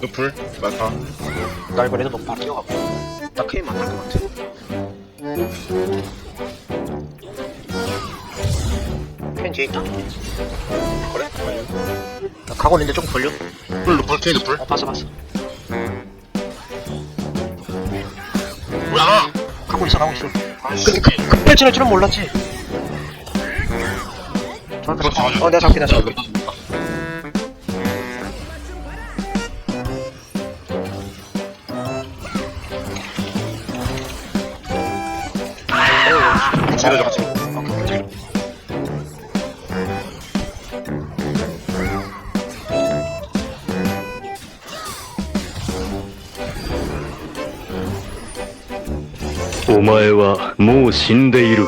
노플 마타 나 너무 바로 뛰어가고. 나 케인 만날 것 같아. 케인 뒤에 있다. 그래? 나 가고 있는데 좀 걸려. 노플 노플 케인 노플 어 봤어 봤어. 뭐야? 가고 있어 가고 있어. 근데 그, 급발진할 줄은 몰랐지. 저한테 어 내가 잡게 내가 잡게 제가 같이「お前はもう死んでいる」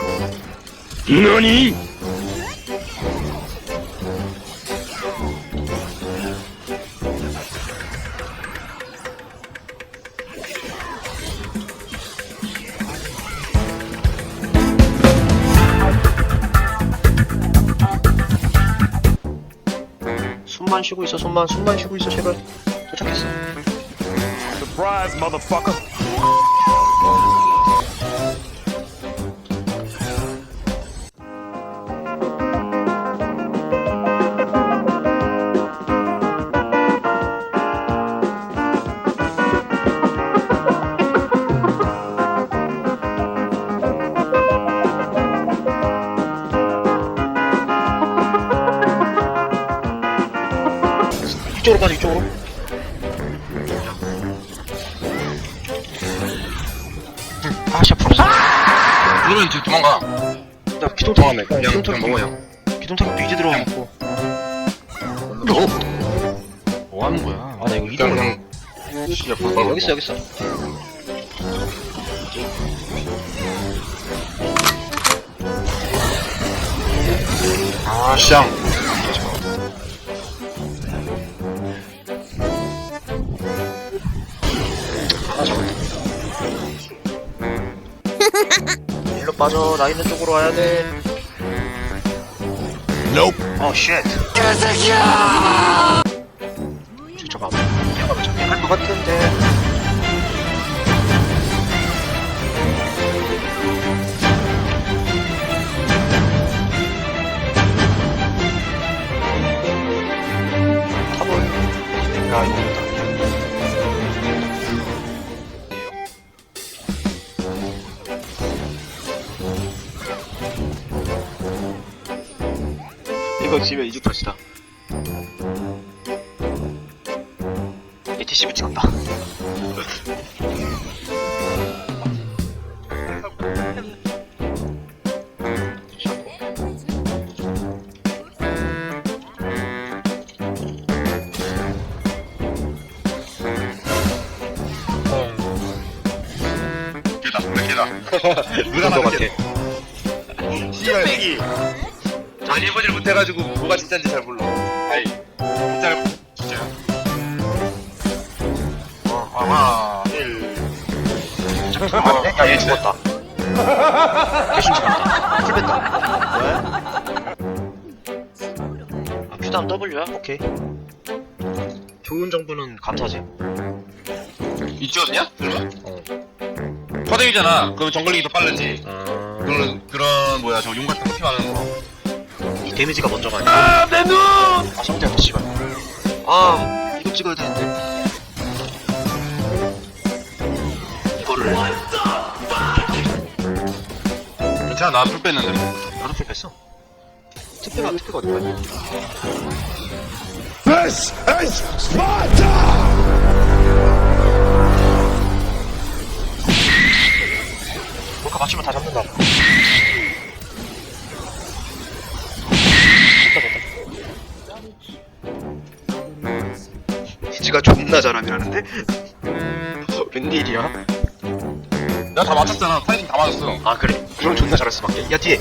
何「 숨만 쉬고 있어 숨만 숨만 쉬고 있어 제발 도착했어 Surprise, motherfucker.「 이쪽으로 가자 이쪽으로. 아씨 풀었어 그러면 지금 도망가. 나 기동탄 도망가네. 그냥 그냥 먹어 형 기동탄도 이제 들어가고. 뭐 하는 거야? 아 나 이거 그냥 이동을 그냥 씨야 어, 여기 있어 여기 있어. 아씨 빠져 나 있는 쪽으로 와야 돼 Nope 어, 쉣. 개새끼야! 아마 뛰어가면 잡게 할것 같은데. 타볼. 야, 이거 이거 지면 이제 탓이다. ATCB 찍었다. 것 같아? 새 끼 아니 해보질 못해가지고 뭐가 진짜인지 잘 몰라 아이 진짜 진짜야 어 하나 1 잠깐만, 야, 얘 죽었다. 대신 죽었다. 풀 뺐다. 아, 큐다음 W야? 오케이. 좋은 정보는 감사지. 이쪽이냐? 그러면? 어. 퍼댕이잖아 그러면 정글링이 더 빠르지 아, 그런 그런 뭐야 저 용 같은 거 피하는 거 이 데미지가 먼저 가야 돼. 아, 내 눈! 아, 성대한테 씨발. 아, 이거 찍어야 되는데. 이거를. 괜찮아 나풀 뺐는데 나도 풀 뺐어. 특배가, 특배가 어디 가냐? This is Sparta! 몰카 맞추면 다 잡는다. 잘함이라는데? 웬일이야? 내가 다 맞췄잖아 타이밍 다 맞았어 아 그래? 그럼 존나 잘할 수밖에 야 뒤에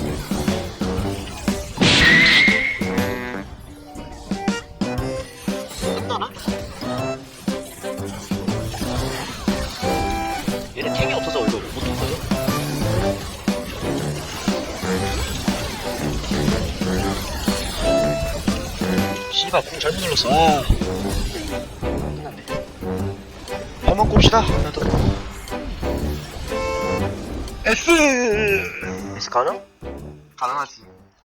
끝나나? 얘네 탱이 없어서 이거 못 터져 씨발 공 잘못 눌렀어 아 끝났네 한번 꼽시다. 나도. S S! 가능? 가능하지